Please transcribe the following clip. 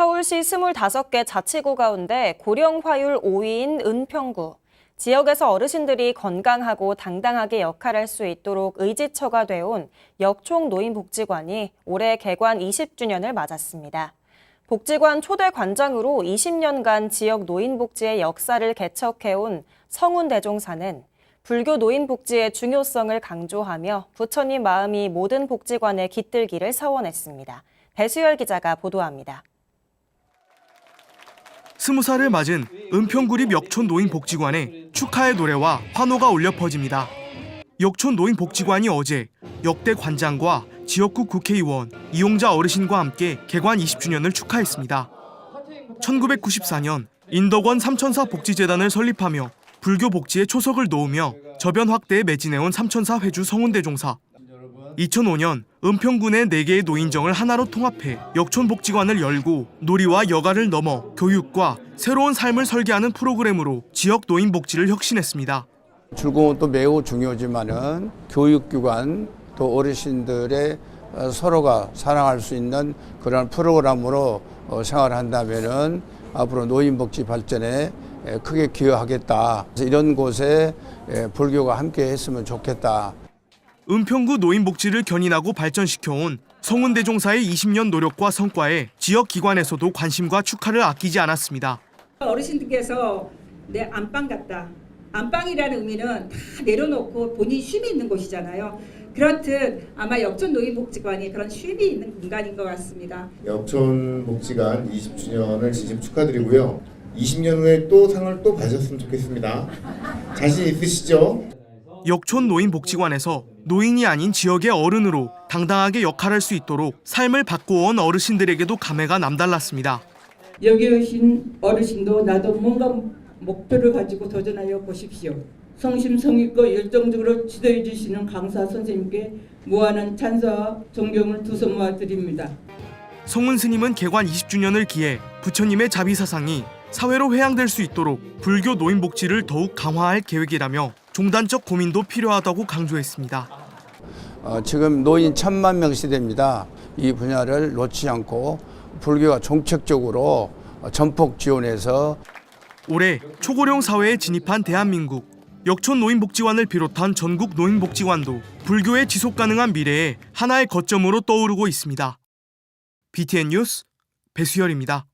서울시 25개 자치구 가운데 고령화율 5위인 은평구. 지역에서 어르신들이 건강하고 당당하게 역할할 수 있도록 의지처가 되어온 역총 노인복지관이 올해 개관 20주년을 맞았습니다. 복지관 초대 관장으로 20년간 지역 노인복지의 역사를 개척해온 성운 대종사는 불교 노인복지의 중요성을 강조하며 부처님 마음이 모든 복지관에 깃들기를 서원했습니다. 배수열 기자가 보도합니다. 스무 살을 맞은 은평구립 역촌 노인복지관에 축하의 노래와 환호가 울려 퍼집니다. 역촌 노인복지관이 어제 역대 관장과 지역구 국회의원, 이용자 어르신과 함께 개관 20주년을 축하했습니다. 1994년 인덕원 삼천사 복지재단을 설립하며 불교 복지에 초석을 놓으며 저변 확대에 매진해온 삼천사 회주 성운대종사. 2005년 은평구 내 4개의 노인정을 하나로 통합해 역촌복지관을 열고 놀이와 여가를 넘어 교육과 새로운 삶을 설계하는 프로그램으로 지역 노인 복지를 혁신했습니다. 즐거움은 또 매우 중요하지만은 교육기관 또 어르신들의 어, 서로가 사랑할 수 있는 그런 프로그램으로 어, 생활한다면은 앞으로 노인복지 발전에 에, 크게 기여하겠다. 이런 곳에 에, 불교가 함께 했으면 좋겠다. 은평구 노인복지를 견인하고 발전시켜온 성운대종사의 20년 노력과 성과에 지역 기관에서도 관심과 축하를 아끼지 않았습니다. 어르신들께서 내 안방 같다. 안방이라는 의미는 다 내려놓고 본인 쉼이 있는 곳이잖아요. 그렇듯 아마 역전 노인복지관이 그런 쉼이 있는 공간인 것 같습니다. 역촌 복지관 20주년을 진심 축하드리고요. 20년 후에 또 상을 또 받으셨으면 좋겠습니다. 자신 있으시죠? 역촌 노인복지관에서 노인이 아닌 지역의 어른으로 당당하게 역할할 수 있도록 삶을 바꿔온 어르신들에게도 감회가 남달랐습니다. 여기 오신 어르신도 나도 뭔가 목표를 가지고 도전하여 보십시오. 성심성의껏 열정적으로 지도해 주시는 강사 선생님께 무한한 찬사와 존경을 두 손 모아 드립니다. 성운 스님은 개관 20주년을 기해 부처님의 자비 사상이 사회로 회양될 수 있도록 불교 노인 복지를 더욱 강화할 계획이라며 종단적 고민도 필요하다고 강조했습니다. 어, 지금 노인 천만 명 시대입니다. 이 분야를 놓지 않고 불교가 정책적으로 어, 전폭 지원해서 올해 초고령 사회에 진입한 대한민국 역촌 노인복지관을 비롯한 전국 노인복지관도 불교의 지속 가능한 미래에 하나의 거점으로 떠오르고 있습니다. BTN 뉴스 배수열입니다.